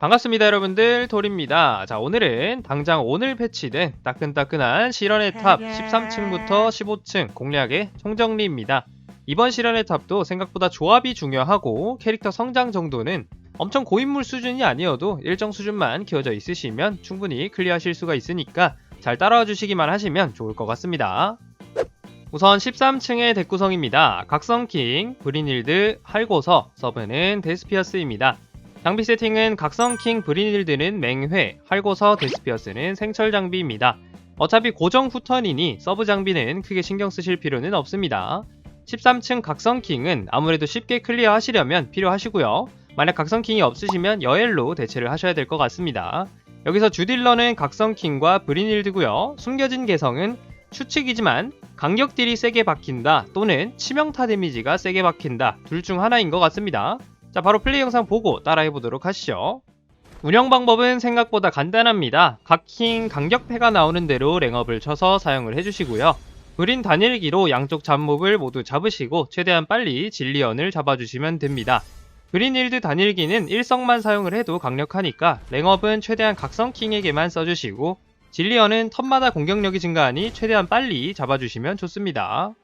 반갑습니다 여러분들. 돌입니다. 자 오늘은 당장 오늘 패치된 따끈따끈한 실현의 탑 13층부터 15층 공략의 총정리입니다. 이번 실현의 탑도 생각보다 조합이 중요하고 캐릭터 성장 정도는 엄청 고인물 수준이 아니어도 일정 수준만 키워져 있으시면 충분히 클리어하실 수가 있으니까 잘 따라와 주시기만 하시면 좋을 것 같습니다. 우선 13층의 덱 구성입니다. 각성킹, 브리닐드, 할고서, 서브는 데스피어스입니다 장비 세팅은 각성킹 브리닐드는 맹회, 할고서 데스피어스는 생철 장비입니다. 어차피 고정 후턴이니 서브 장비는 크게 신경 쓰실 필요는 없습니다. 13층 각성킹은 아무래도 쉽게 클리어 하시려면 필요하시고요. 만약 각성킹이 없으시면 여엘로 대체를 하셔야 될 것 같습니다. 여기서 주딜러는 각성킹과 브리닐드고요. 숨겨진 개성은 추측이지만 강력 딜이 세게 박힌다 또는 치명타 데미지가 세게 박힌다 둘 중 하나인 것 같습니다. 자, 바로 플레이 영상 보고 따라해 보도록 하시죠. 운영 방법은 생각보다 간단합니다. 각킹 강력패가 나오는 대로 랭업을 쳐서 사용을 해주시고요. 그린 단일기로 양쪽 잡몹을 모두 잡으시고 최대한 빨리 진리언을 잡아주시면 됩니다. 그린일드 단일기는 일성만 사용을 해도 강력하니까 랭업은 최대한 각성킹에게만 써주시고 진리언은 턴마다 공격력이 증가하니 최대한 빨리 잡아주시면 좋습니다.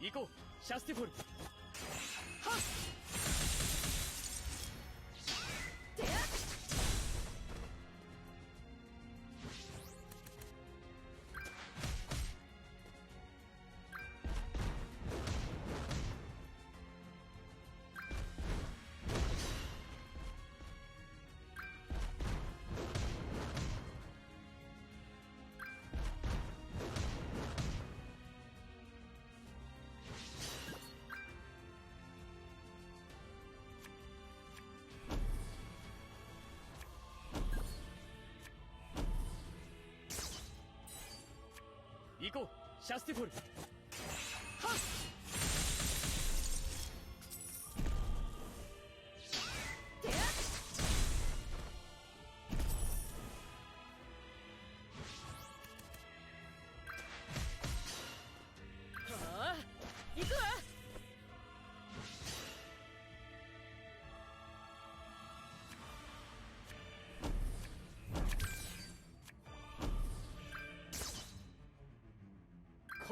行こう。シャスティフォル。はっ！行こう。シャスティフォル。はあ。行くわ。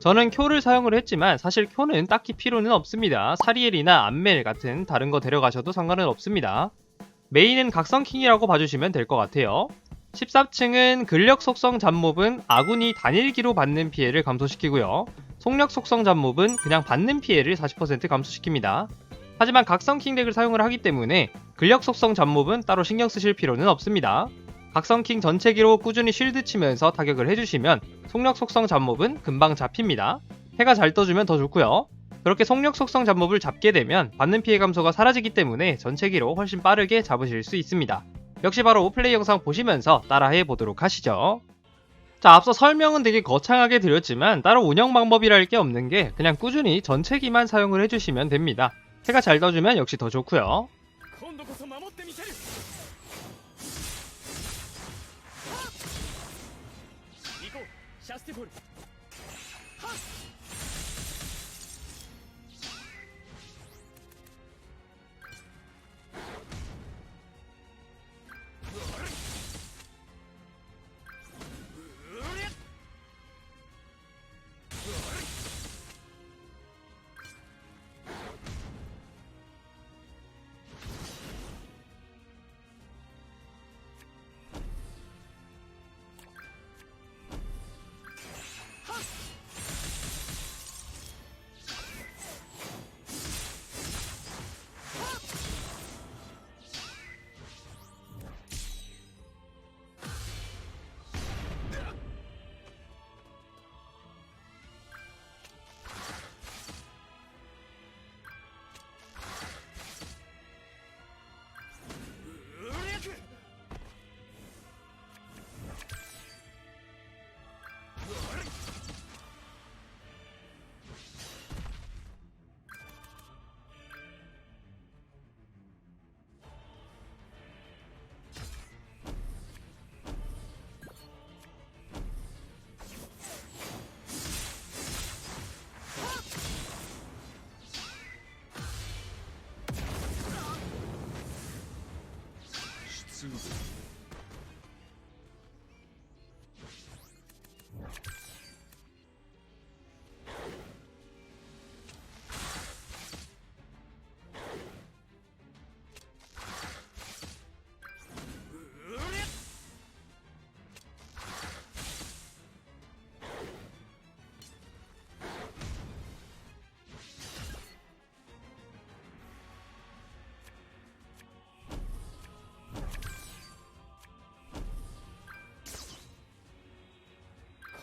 저는 쿄를 사용을 했지만 사실 쿄는 딱히 필요는 없습니다. 사리엘이나 암멜 같은 다른 거 데려가셔도 상관은 없습니다. 메인은 각성킹이라고 봐주시면 될 것 같아요. 14층은 근력 속성 잡몹은 아군이 단일기로 받는 피해를 감소시키고요. 속력 속성 잡몹은 그냥 받는 피해를 40% 감소시킵니다. 하지만 각성킹 덱을 사용을 하기 때문에 근력 속성 잡몹은 따로 신경 쓰실 필요는 없습니다. 각성킹 전체 기로 꾸준히 쉴드 치면서 타격을 해주시면 속력 속성 잡몹은 금방 잡힙니다. 해가 잘 떠주면 더 좋고요. 그렇게 속력 속성 잡몹을 잡게 되면 받는 피해 감소가 사라지기 때문에 전체 기로 훨씬 빠르게 잡으실 수 있습니다. 역시 바로 오플레이 영상 보시면서 따라해 보도록 하시죠. 자, 앞서 설명은 되게 거창하게 드렸지만 따로 운영 방법이랄 게 없는 게 그냥 꾸준히 전체기만 사용을 해주시면 됩니다. 해가 잘 떠주면 역시 더 좋고요. うシ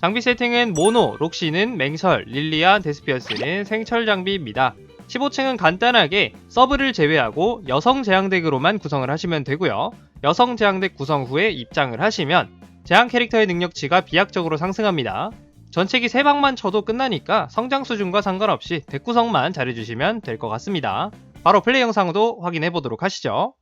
장비 세팅은 모노, 록시는 맹설, 릴리아, 데스피어스는 생철 장비입니다. 15층은 간단하게 서브를 제외하고 여성 제왕덱으로만 구성을 하시면 되고요. 여성 제왕덱 구성 후에 입장을 하시면 제왕 캐릭터의 능력치가 비약적으로 상승합니다. 전체기 3방만 쳐도 끝나니까 성장 수준과 상관없이 덱 구성만 잘해주시면 될 것 같습니다. 바로 플레이 영상도 확인해 보도록 하시죠.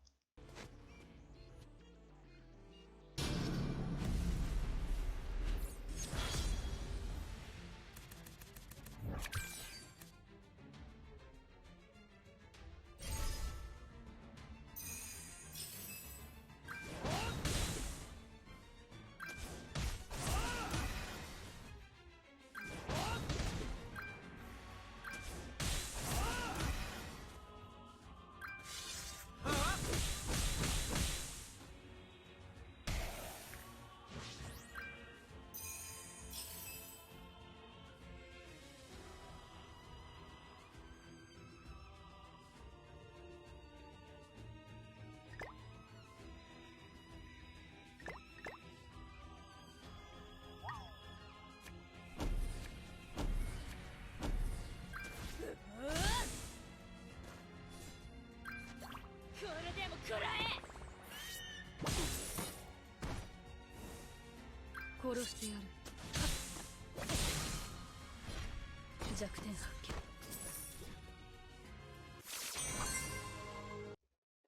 弱点発見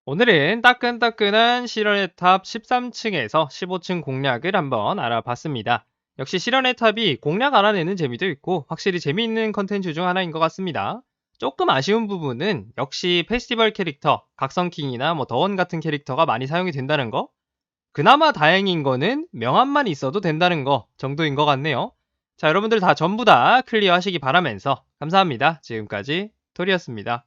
오늘은 따끈따끈한 실현의 탑 13층에서 15층 공략을 한번 알아봤습니다. 역시 실현의 탑이 공략 알아내는 재미도 있고 확실히 재미있는 컨텐츠 중 하나인 것 같습니다. 조금 아쉬운 부분은 역시 페스티벌 캐릭터, 각성킹이나 뭐 더원 같은 캐릭터가 많이 사용이 된다는 거. 그나마 다행인 거는 명함만 있어도 된다는 거 정도인 것 같네요. 자, 여러분들 다 전부 다 클리어 하시기 바라면서 감사합니다. 지금까지 토리였습니다.